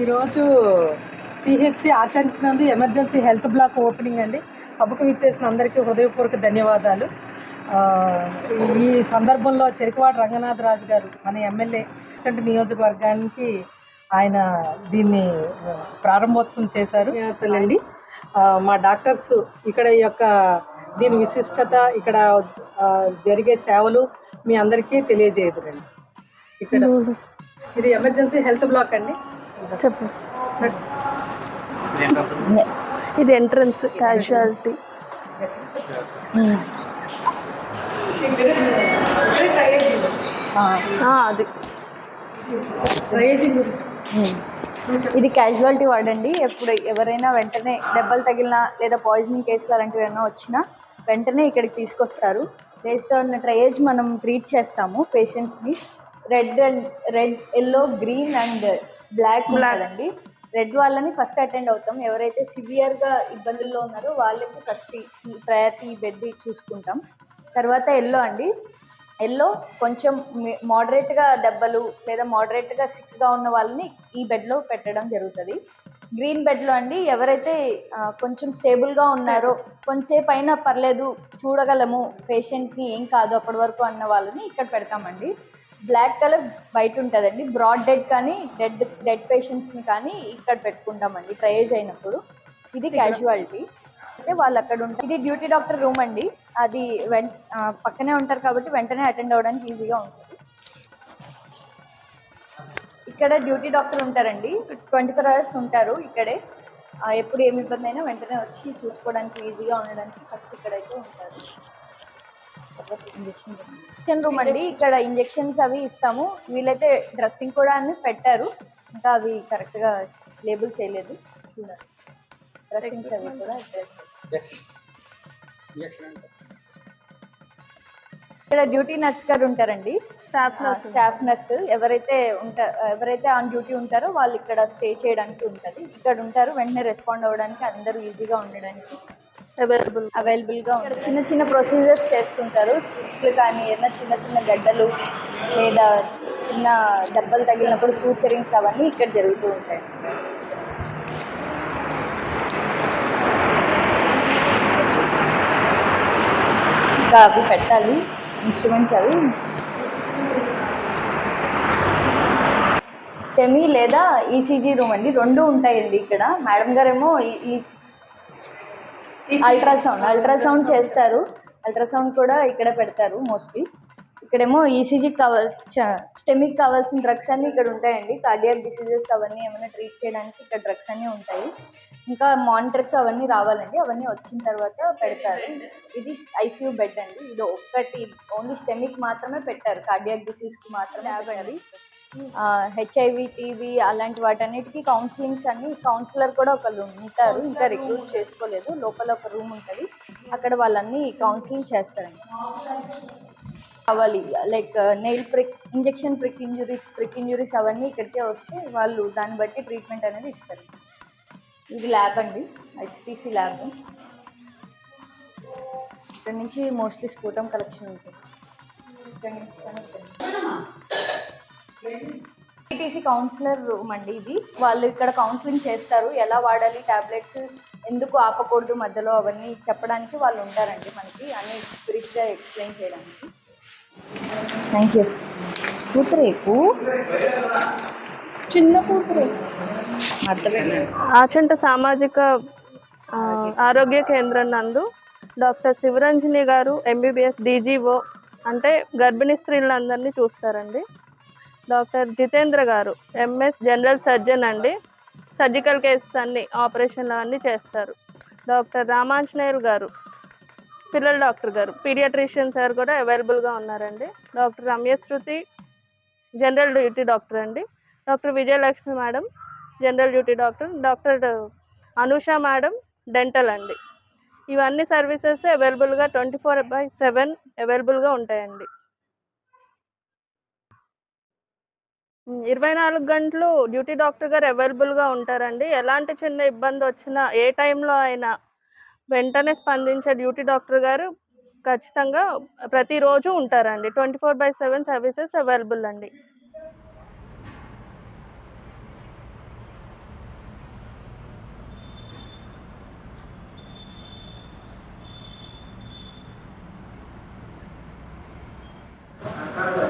ఈరోజు సిహెచ్సి ఆచంట్ నందు emergency health black opening అండి. సభకు ఇచ్చేసిన అందరికీ హృదయపూర్వక ధన్యవాదాలు. ఈ సందర్భంలో చెరుకువాడ రంగనాథరాజు గారు మన ఎమ్మెల్యే ఆచంట్ నియోజకవర్గానికి ఆయన దీన్ని ప్రారంభోత్సవం చేశారు. అండి మా డాక్టర్స్ ఇక్కడ ఈ యొక్క దీని విశిష్టత ఇక్కడ జరిగే సేవలు మీ అందరికీ తెలియజేయదురండి ఇక్కడ ఇది ఎమర్జెన్సీ హెల్త్ బ్లాక్ అండి. చెప్పు. ఇది ఎంట్రన్స్ క్యాజువాలిటీ అది. గురించి ఇది క్యాజువాలిటీ వార్డ్ అండి ఎప్పుడు ఎవరైనా వెంటనే దెబ్బలు తగిలినా లేదా పాయిజనింగ్ కేసులు అలాంటివి ఏమైనా వచ్చినా వెంటనే ఇక్కడికి తీసుకొస్తారు. బేస్డ్ ఆన్ ట్రయేజ్ మనం ట్రీట్ చేస్తాము. పేషెంట్స్ని red and red yellow green and black ఉంటుందండి. రెడ్ వాళ్ళని ఫస్ట్ అటెండ్ అవుతాం. ఎవరైతే సివియర్గా ఇబ్బందుల్లో ఉన్నారో వాళ్ళకి ఫస్ట్ ఈ ప్రయారిటీ బెడ్ చూసుకుంటాం. తర్వాత ఎల్లో అండి. ఎల్లో కొంచెం మోడరేట్గా దెబ్బలు లేదా మోడరేట్గా సిక్గా ఉన్న వాళ్ళని ఈ బెడ్లో పెట్టడం జరుగుతుంది. గ్రీన్ బెడ్లో అండి ఎవరైతే కొంచెం స్టేబుల్గా ఉన్నారో కొంచెంసేపు అయినా పర్లేదు చూడగలము పేషెంట్ని ఏం కాదు అప్పటి వరకు అన్న వాళ్ళని ఇక్కడ పెడతామండి. బ్లాక్ కలర్ బయట ఉంటుందండి. బ్రాడ్ డెడ్ కానీ డెడ్ డెడ్ పేషెంట్స్ని కానీ ఇక్కడ పెట్టుకుంటామండి ట్రయేజ్ అయినప్పుడు. ఇది క్యాజువాలిటీ అంటే వాళ్ళు అక్కడ ఉంటారు ఇది డ్యూటీ డాక్టర్ రూమ్ అండి. అది పక్కనే ఉంటారు కాబట్టి వెంటనే అటెండ్ అవ్వడానికి ఈజీగా ఉంటుంది. ఇక్కడ డ్యూటీ డాక్టర్ ఉంటారండి. ట్వంటీ ఫోర్ అవర్స్ ఉంటారు ఇక్కడే. ఎప్పుడు ఏమి ఇబ్బంది అయినా వెంటనే వచ్చి చూసుకోవడానికి ఈజీగా ఉండడానికి ఫస్ట్ ఇక్కడైతే ఉంటారు. ఇంజక్షన్ రూమ్ అండి ఇక్కడ ఇంజెక్షన్స్ అవి ఇస్తాము. వీళ్ళైతే డ్రెస్సింగ్ కూడా అన్ని పెట్టారు. ఇంకా అవి కరెక్ట్గా లేబుల్ చేయలేదు. చూడాలి డ్రెస్సింగ్స్ అవి కూడా ఇక్కడ డ్యూటీ నర్స్ గారు ఉంటారండి. స్టాఫ్ స్టాఫ్ నర్స్ ఎవరైతే ఉంటా ఎవరైతే ఆన్ డ్యూటీ ఉంటారో వాళ్ళు ఇక్కడ స్టే చేయడానికి ఉంటుంది. ఇక్కడ ఉంటారు. వెంటనే రెస్పాండ్ అవ్వడానికి అందరూ ఈజీగా ఉండడానికి అవైలబుల్ అవైలబుల్గా ఉంటారు చిన్న చిన్న ప్రొసీజర్స్ చేస్తుంటారు. సిస్ట్లు కానీ ఏదైనా చిన్న చిన్న గడ్డలు లేదా చిన్న దెబ్బలు తగిలినప్పుడు సూచరింగ్స్ అవన్నీ ఇక్కడ జరుగుతూ ఉంటాయి. ఇంకా అవి పెట్టాలి. ఇన్స్ట్రుమెంట్స్ అవి. స్టెమీ లేదా ఈసీజీ రూమ్ అండి. రెండు ఉంటాయండి ఇక్కడ. మేడం గారేమో ఈ- ఈ అల్ట్రాసౌండ్ అల్ట్రాసౌండ్ చేస్తారు. అల్ట్రాసౌండ్ కూడా ఇక్కడ పెడతారు మోస్ట్లీ ఇక్కడేమో ఈసీజీకి కావాల్ స్టెమిక్ కావాల్సిన డ్రగ్స్ అన్నీ ఇక్కడ ఉంటాయండి. కార్డియాక్ డిసీజెస్ అవన్నీ ఏమైనా ట్రీట్ చేయడానికి ఇక్కడ డ్రగ్స్ అన్నీ ఉంటాయి. ఇంకా మానిటర్స్ అవన్నీ రావాలండి. అవన్నీ వచ్చిన తర్వాత పెడతారు. ఇది ఐసీయూ బెడ్ అండి. ఇది ఒక్కటి ఓన్లీ స్టెమిక్ మాత్రమే పెట్టారు. కార్డియాక్ డిసీజ్కి మాత్రమే ల్యాబ్ అండి హెచ్ఐవి టీవీ అలాంటి వాటన్నిటికీ కౌన్సిలింగ్స్ అన్ని కౌన్సిలర్ కూడా ఒకళ్ళు ఉంటారు. ఇంకా రిక్రూట్ చేసుకోలేదు. లోపల ఒక రూమ్ ఉంటుంది. అక్కడ వాళ్ళన్నీ కౌన్సిలింగ్ చేస్తారండి. కావాలి. Like nail prick injection prick injuries prick injuries అవన్నీ ఇక్కడికే వస్తే వాళ్ళు దాన్ని బట్టి ట్రీట్మెంట్ అనేది ఇస్తారు. ఇది ల్యాబ్ అండి. ఐసిటీసీ ల్యాబ్ ఇక్కడ నుంచి మోస్ట్లీ స్ఫూటం కలెక్షన్ ఉంటుంది. ఇక్కడ నుంచి కానీ ఇక్కడ నుంచి. టీసీ కౌన్సిలర్ రూమ్ అండి ఇది. వాళ్ళు ఇక్కడ కౌన్సిలింగ్ చేస్తారు. ఎలా వాడాలి టాబ్లెట్స్ ఎందుకు ఆపకూడదు మధ్యలో అవన్నీ చెప్పడానికి వాళ్ళు ఉంటారండి మనకి అన్ని బ్రీఫ్గా ఎక్స్ప్లెయిన్ చేయడానికి. థ్యాంక్ యూ కూతురేకు? చిన్న కూతురు. ఆచంట సామాజిక ఆరోగ్య కేంద్రం నందు డాక్టర్ శివరంజని గారు ఎంబీబీఎస్ డీజీఓ అంటే గర్భిణీ స్త్రీలందరినీ చూస్తారండి. డాక్టర్ జితేంద్ర గారు ఎంఎస్ జనరల్ సర్జన్ అండి. సర్జికల్ కేసెస్ అన్ని ఆపరేషన్లు అన్నీ చేస్తారు. డాక్టర్ రామాంజనేయులు గారు పిల్లల డాక్టర్ గారు పీడియాట్రిషియన్ సార్ కూడా అవైలబుల్గా ఉన్నారండి. Doctor Ramyashruti general duty doctor అండి. Doctor Vijayalakshmi madam general duty doctor doctor Anusha madam dental అండి. ఇవన్నీ సర్వీసెస్ అవైలబుల్గా ట్వంటీ ఫోర్ బై సెవెన్ అవైలబుల్గా ఉంటాయండి. ఇరవై నాలుగు గంటలు డ్యూటీ డాక్టర్ గారు అవైలబుల్గా ఉంటారండి. ఎలాంటి చిన్న ఇబ్బంది వచ్చినా ఏ టైంలో అయినా వెంటనే స్పందించే డ్యూటీ డాక్టర్ గారు ఖచ్చితంగా ప్రతిరోజు ఉంటారండి. Twenty four by seven services available అండి. Thank